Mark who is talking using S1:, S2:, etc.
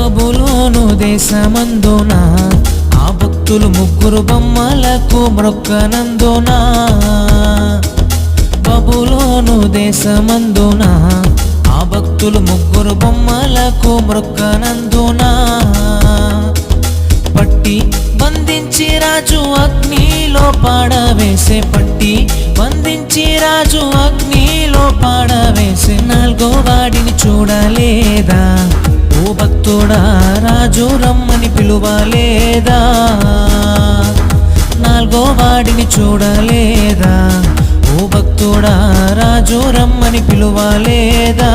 S1: బాబులోను దేశమందున? ఆ భక్తులు ముగ్గురు బొమ్మలకు మ్రొక్కనందున? బాబులోను దేశమందున? ఆ భక్తులు ముగ్గురు బొమ్మలకు మ్రొక్కనందున? పట్టి బంధించి రాజు అగ్నిలో పాడవేసే పట్టి బంధించి రాజు అగ్నిలో పాడవేసే కూడా రాజు రమ్మని పిలువలేదా? నాలుగో వాడిని చూడలేదా? ఓ భక్తుడా రాజు రమ్మని పిలువలేదా?